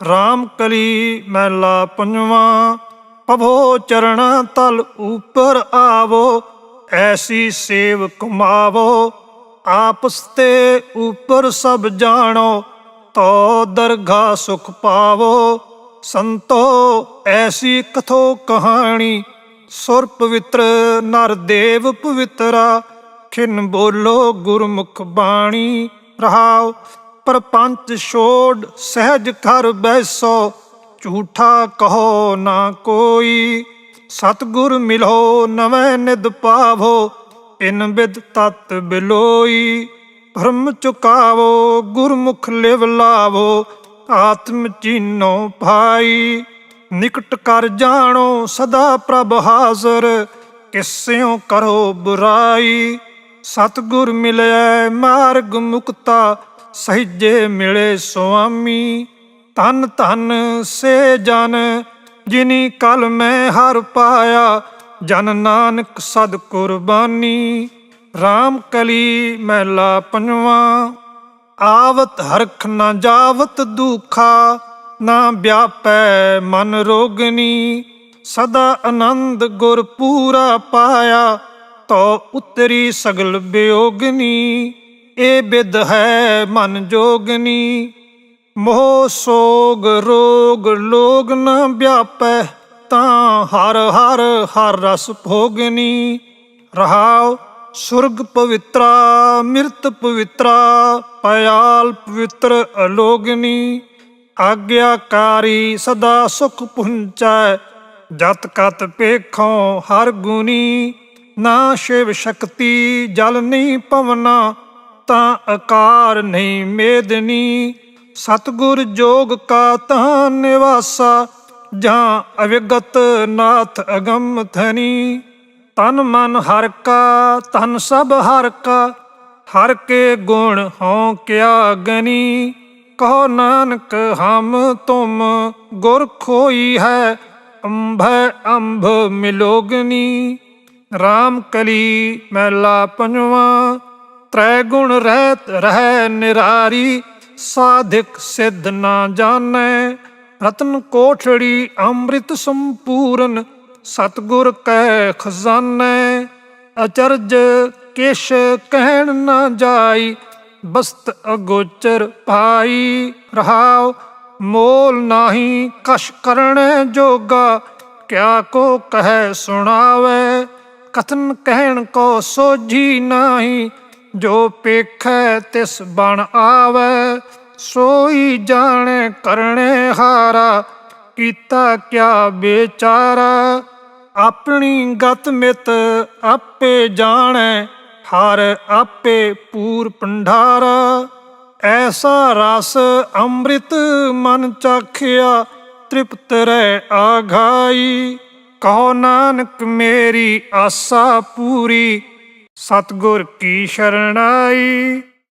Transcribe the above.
RAM ਕਲੀ ਮਹਿਲਾ ਪੰਜਵਾਂ ਪਭੋ ਚਰਣਾ ਤਲ ਉਪਰ ਆਵੋ, ਐਸੀ ਸੇਵ ਕਮਾਵੋ ਆਪਸ ਤੇ ਉਪਰ ਸਭ ਜਾਣੋ, ਤੋ ਦਰਗਾ ਸੁਖ ਪਾਵੋ, ਸੰਤੋ ਐਸੀ ਕਥੋ ਕਹਾਣੀ ਸੁਰ ਪਵਿੱਤਰ ਨਰ ਦੇਵ ਪਵਿੱਤਰਾ, ਖਿਨ ਬੋਲੋ ਗੁਰਮੁਖ ਬਾਣੀ ਰਹਾਉ ਪਰਪੰਚ ਛੋੜ ਸਹਿਜ ਘਰ ਬੈਸੋ, ਝੂਠਾ ਕਹੋ ਨਾ ਕੋਈ। ਸਤਗੁਰ ਮਿਲੋ ਨਵੇਂ ਨਿਦ ਪਾਵੋ, ਇਨ ਬਿਦ ਤਤ ਬਿਲੋਈ। ਭਰਮ ਚੁਕਾਵੋ, ਗੁਰਮੁਖ ਲਿਵ ਲਾਵੋ, ਆਤਮ ਚੀਨੋ ਭਾਈ। ਨਿਕਟ ਕਰ ਜਾਣੋ ਸਦਾ ਪ੍ਰਭ ਹਾਜ਼ਰ ਕਿਸਿਓ ਕਰੋ ਬੁਰਾਈ। ਸਤਗੁਰ ਮਿਲਿਆ ਮਾਰਗ ਮੁਕਤਾ ਸਹਿਜੇ ਮਿਲੇ ਸੁਆਮੀ ਤਨ ਤਨ ਸੇ ਜਨ, ਜਿਨੀ ਕਲ ਮੈਂ ਹਰ ਪਾਇਆ, ਜਨ ਨਾਨਕ ਸਦ ਕੁਰਬਾਨੀ। RAM ਕਲੀ ਮਹਿਲਾ ਪੰਜਵਾਂ, ਆਵਤ ਹਰਖ ਨਾ ਜਾਵਤ ਦੁਖਾ, ਨਾ ਵਿਆਪੈ ਮਨ ਰੋਗਨੀ। ਸਦਾ ਆਨੰਦ ਗੁਰ ਪੂਰਾ ਪਾਇਆ ਤੋ ਉਤਰੀ ਸਗਲ ਬਿਯੋਗਨੀ ਇਹ ਬਿਦ ਹੈ ਮਨ ਜੋਗਨੀ। ਮੋਹ, ਸੋਗ, ਰੋਗ, ਲੋਗ ਨ ਵਿਆਪੈ, ਤਾਂ ਹਰ ਹਰ ਹਰ ਰਸ ਭੋਗਨੀ। ਰਹਾਉ, ਸੁਰਗ ਪਵਿੱਤਰਾ, ਮਿਰਤ ਪਵਿੱਤਰਾ ਪਿਆਲ ਪਵਿੱਤਰ ਅਲੋਗਨੀ। ਆਗਿਆਕਾਰੀ ਸਦਾ ਸੁਖ ਪੁੰਚੈ, ਜਤ ਕਤ ਪੇਖੋਂ ਹਰ ਗੁਨੀ। ਨਾ ਸ਼ਿਵ ਸ਼ਕਤੀ ਜਲ ਨਹੀਂ ਪਵਨਾ ਤਾਂ ਆਕਾਰ ਨਹੀਂ ਮੇਦਨੀ। ਸਤਗੁਰ ਜੋਗ ਕਾ ਤਾਂ ਨਿਵਾਸਾ, ਜਾਂ ਅਵਿਗਤ ਨਾਥ ਅਗੰਮ ਥਨੀ ਤਨ ਮਨ ਹਰ ਕਾ, ਤਨ ਸਭ ਹਰ ਕਾ, ਹਰ ਕੇ ਗੁਣ ਹਉ ਕਿਆ ਗਨੀ। ਕਹੋ ਨਾਨਕ ਹਮ ਤੁਮ, ਗੁਰ ਖੋਈ ਹੈ, ਅੰਭੈ ਅੰਭ ਮਿਲੋਗਨੀ। RAM ਕਲੀ ਮਹਿਲਾ ਪੰਜਵਾਂ ਤ੍ਰੈ ਗੁਣ ਰਹਿਤ ਰਹਿ ਨਿਰਾਰੀ, ਸਾਧਿਕ ਸਿੱਧ ਨਾ ਜਾਣੈ। ਰਤਨ ਕੋਠੜੀ ਅੰਮ੍ਰਿਤ ਸੰਪੂਰਨ, ਸਤਗੁਰ ਕੈ ਖਜ਼ਾਨੈ। ਅਚਰਜ ਕਿਛ ਕਹਿਣ ਨਾ ਜਾਈ, ਬਸਤ ਅਗੋਚਰ ਪਾਈ ਰਹਾਉ ਮੋਲ ਨਾਹੀ ਕਛ ਕਰਣੈ ਜੋਗਾ, ਕਿਆ ਕੋ ਕਹਿ ਸੁਣਾਵੇ। ਕਥਨ ਕਹਿਣ ਕੋ ਸੋਝੀ ਨਾਹੀ ਜੋ ਪੇਖੈ ਤਿਸ ਬਣ ਆਵੈ, ਸੋਈ ਜਾਣੇ ਕਰਨੇ ਹਾਰਾ, ਕੀਤਾ ਕਿਆ ਬੇਚਾਰਾ? ਆਪਣੀ ਗਤ ਮਿਤ ਆਪੇ ਜਾਣੈ, ਹਰ ਆਪੇ ਪੂਰ ਪੰਡਾਰਾ ਐਸਾ ਰਸ ਅੰਮ੍ਰਿਤ ਮਨ ਚਾਖਿਆ, ਤ੍ਰਿਪਤ ਰਹਿ ਆਘਾਈ। ਕਹੋ ਨਾਨਕ ਮੇਰੀ ਆਸਾ ਪੂਰੀ ਸਤਗੁਰ ਕੀ ਸ਼ਰਣਾਈ